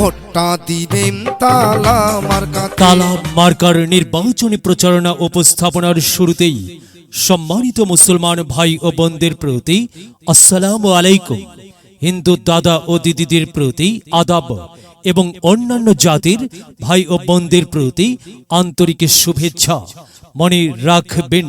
ভোটটা দিবেন তালা মার্কা তালা মার্কার নির্বাচনী প্রচারণা উপস্থাপনার শুরুতেই সম্মানিত মুসলমান ভাই ও বোনদের প্রতি আসসালামু আলাইকুম। হিন্দু দাদা ও দিদিদের প্রতি আদাব এবং অন্যান্য জাতির ভাই ও বোনদের প্রতি আন্তরিক শুভেচ্ছা। মনে রাখবেন।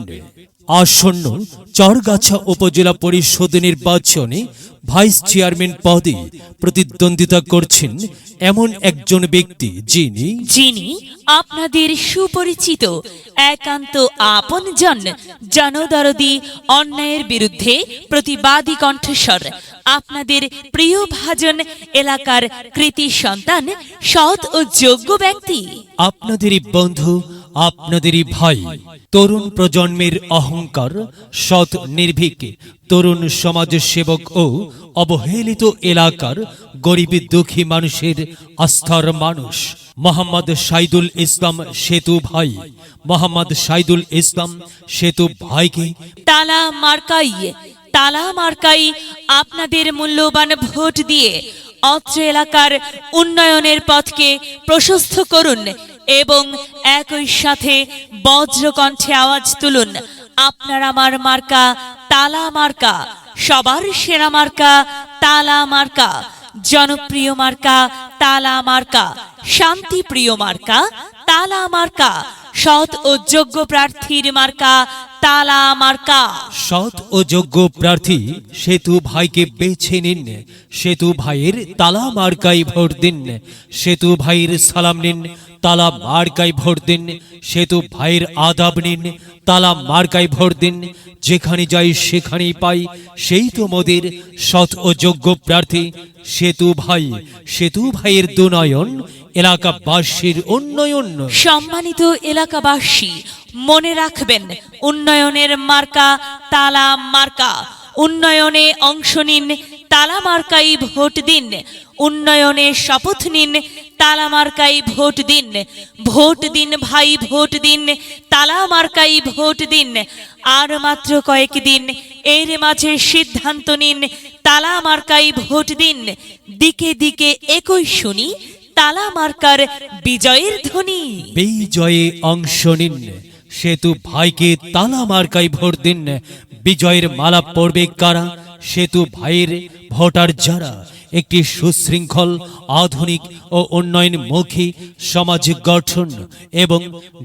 আসন্ন চরগাছা উপজেলা পরিষদ নির্বাচনে ভাইস চেয়ারম্যান পদে প্রতিদ্বন্দ্বিতা করছেন এমন একজন ব্যক্তি যিনি যিনি আপনাদের সুপরিচিত একান্ত আপনজন জনদরদি অন্যায়ের বিরুদ্ধে প্রতিবাদী কণ্ঠস্বর। আপনাদের প্রিয় ভাজন এলাকার কৃতি সন্তান সৎ ও যোগ্য ব্যক্তি। আপনাদেরই বন্ধু আপনাদেরই ভাই, তরুণ প্রজন্মের অহংকার, সৎ নির্ভীক, তরুণ সমাজ সেবক ও অবহেলিত এলাকার গরিব দুঃখী মানুষের আস্থার মানুষ। মোহাম্মদ সাইদুল ইসলাম সেতু ভাই, মোহাম্মদ সাইদুল ইসলাম সেতু ভাইকে তালা মার্কাই তালা মার্কাই আপনাদের মূল্যবান ভোট দিয়ে অত্র এলাকার উন্নয়নের পথকে প্রশস্ত করুন। এবং একই সাথে বজ্রকণ্ঠে আওয়াজ তুলুন। আপনার আমার মার্কা তালা মার্কা, সবার সেরা মার্কা তালা মার্কা, জনপ্রিয় মার্কা তালা মার্কা, শান্তিপ্রিয় মার্কা তালা মার্কা। সৎ ও যোগ্য প্রার্থীর মার্কা তালা মার্কা। সৎ ও যোগ্য প্রার্থী সেতু ভাইকে বেছে নিন। সেতু ভাইয়ের তালা মার্কাই ভোট দিন। সেতু ভাইয়ের সালাম নিন, তালা মার্কাই ভোট দিন। সেতু ভাইয়ের আদাব নিন, তালা মার্কাই ভোট দিন। যেখানে যাই সেখানেই পাই, সেই তো মোদের সৎ ও যোগ্য প্রার্থী সেতু ভাই। সেতু ভাইয়ের দুনয়ন এলাকাবাসীর উন্নয়ন। সম্মানিত এলাকাবাসী, মনে রাখবেন, উন্নয়নের মার্কা তালা মার্কা। উন্নয়নে অংশ নিন, তালা মার্কাই ভোট দিন। উন্নয়নে শপথ নিন, তালা মার্কাই ভোট দিন। ভোট দিন ভাই, ভোট দিন, তালা মার্কাই ভোট দিন। আর মাত্র কয়েক দিন, এর মাঝে সিদ্ধান্ত নিন, তালা মার্কাই ভোট দিন। দিকে দিকে একই শুনি তালা মার্কার বিজয়ের ধ্বনি। বিজয়ে অংশ নিন। সেতু ভাইকে তালা মার্কাই ভোট দিন। বিজয়ের মালা পড়বে কারা? সেতু ভাইয়ের ভোটার যারা? একটি সুশৃঙ্খল, আধুনিক ও উন্নয়নমুখী সমাজ গঠন এবং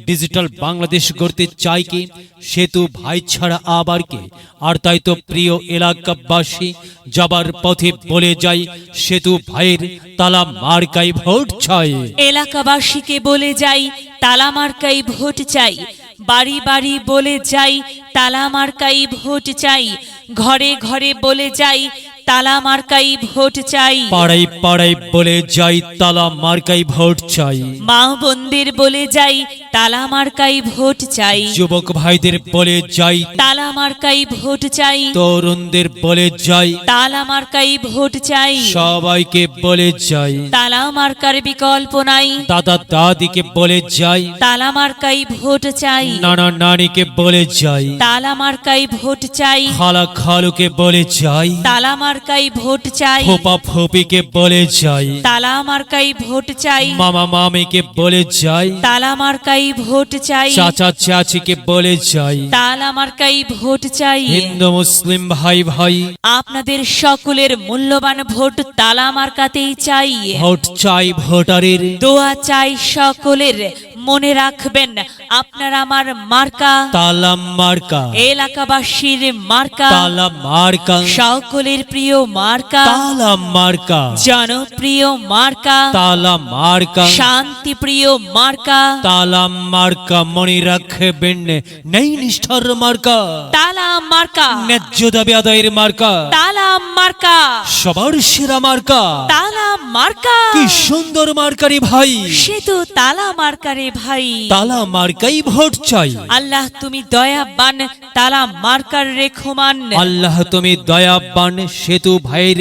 ডিজিটাল বাংলাদেশ গড়তে চাই কি? সেতু ভাই ছাড়া আবার কে? আর তাই তো প্রিয় এলাকাবাসী, যাবার পথে বলে যাই, সেতু ভাইয়ের তালা মার্কাই ভোট চাই। এলাকাবাসীকে বলে যাই, তালা মার্কাই ভোট চাই। বাড়ি বাড়ি বলে যাই, তালা মার্কাই ভোট চাই। ঘরে ঘরে বলে যাই তালা মার্কাই ভোট চাই। পাড়াই পাড়াই বলে যাই তালা মার্কাই ভোট চাই। মা বোনদের বলে যাই তালা মার্কাই ভোট চাই। যুবক ভাইদের বলে যাই তালা মার্কাই ভোট চাই। তরুণদের বলে যাই তালা মার্কাই ভোট চাই। সবাইকে বলে যাই। তালা মার্কার বিকল্প নাই। দাদা দাদিকে বলে যাই। তালা মার্কাই ভোট চাই। নানা নানিকে বলে যাই। তালা মার্কাই ভোট চাই। খালা খালুকে বলে যাই। তালা মার্কাই ভোট চাই। ফোপা ফোপিকে বলে যাই। তালা মার্কাই ভোট চাই। মামা মামিকে বলে যাই। তালা মার্কাই ভোট চাই। চাচা চাচিকে বলে যাই। তালা মার্কাই ভোট চাই। হিন্দু মুসলিম ভাই ভাই। আপনাদের সকলের মূল্যবান ভোট তালা মার্কাতেই চাই। ভোট চাই ভোটারের। দোয়া চাই সকলের। মনে রাখবেন আপনার আমার মার্কা। তালাম মার্কা। এলাকাবাসীর মার্কা। তালা মার্কা। সকলের প্রিয় মার্কা। তালা মার্কা। জনপ্রিয় মার্কা? তালা মার্কা। শান্তি প্রিয় মার্কা। তালা মার্কা মনে রাখবেন নেই নিষ্ঠার মার্কা। তালা মার্কা। ন্যায্য দাবি আদায়ের মার্কা। তালা মার্কা। সবার সেরা মার্কা। তালা মার্কা। কি সুন্দর মার্কারি ভাই। সে তো তালা মার্কারে ভাই। তালা মার্কাই ভোট চাই। আল্লাহ তুমি দয়াবান তালা মার্কার রেখমান। আল্লাহ তুমি দয়াবান সেতু ভাইয়ের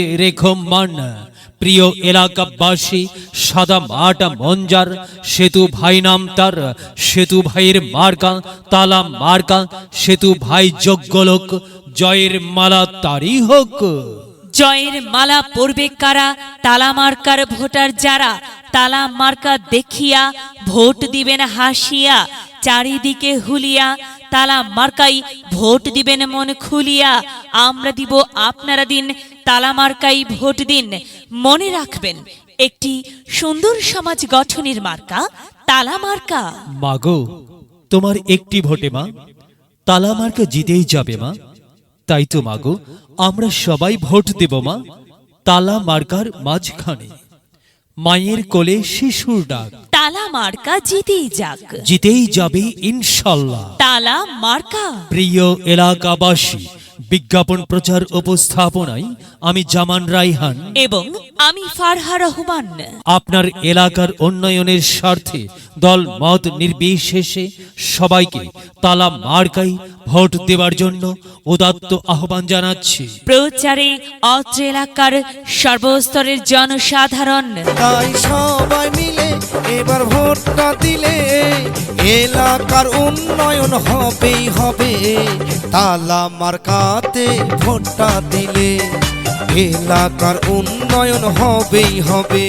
মান, প্রিয় এলাকাবাসী, সাদা মাটা মঞ্জার, সেতু ভাই নাম তার, সেতু ভাইয়ের মার্কা, তালা মার্কা, সেতু ভাই যোগ্য লোক, জয়ের মালা তারই হোক। জয়ের মালা পড়বে কারা? তালা মার্কার ভোটার যারা? তালা মার্কা দেখিয়া ভোট দিবেন হাসিয়া, চারিদিকে হুলিয়া, তালা মার্কাই ভোট দিবেন মন খুলিয়া আমরা দিব আপনারা দিন তালামার্কাই ভোট দিন। মনে রাখবেন একটি সুন্দর সমাজ গঠনের মার্কা তালামার্কা। মাগো তোমার একটি ভোটে মা তালামার্কা জিতেই যাবে মা। তাই তো মাগো আমরা সবাই ভোট দেব মা তালা মার্কার মাঝখানে। মায়ের কোলে শিশুর ডাক। তালা মার্কা জিতেই যাক। জিতেই যাবে ইনশাল্লাহ। তালা মার্কা প্রিয় এলাকাবাসী বিজ্ঞাপন প্রচার উপস্থাপনায় আমি জামান রাইহান। এবং আমি ফারহা রহমান। আপনার এলাকার উন্নয়নের স্বার্থে দল মত নির্বিশেষে সবাইকে তালা মার্কাই ভোট দেওয়ার জন্য উদাত্ত আহ্বান জানাচ্ছি। প্রচারে অত্র এলাকার সর্বস্তরের জনসাধারণ। তাই সবাই মিলে এবার ভোটটা দিলে এলাকার উন্নয়ন হবেই হবে। তালা মার্কাতে ভোটটা দিলে এলাকার উন্নয়ন হবেই হবে।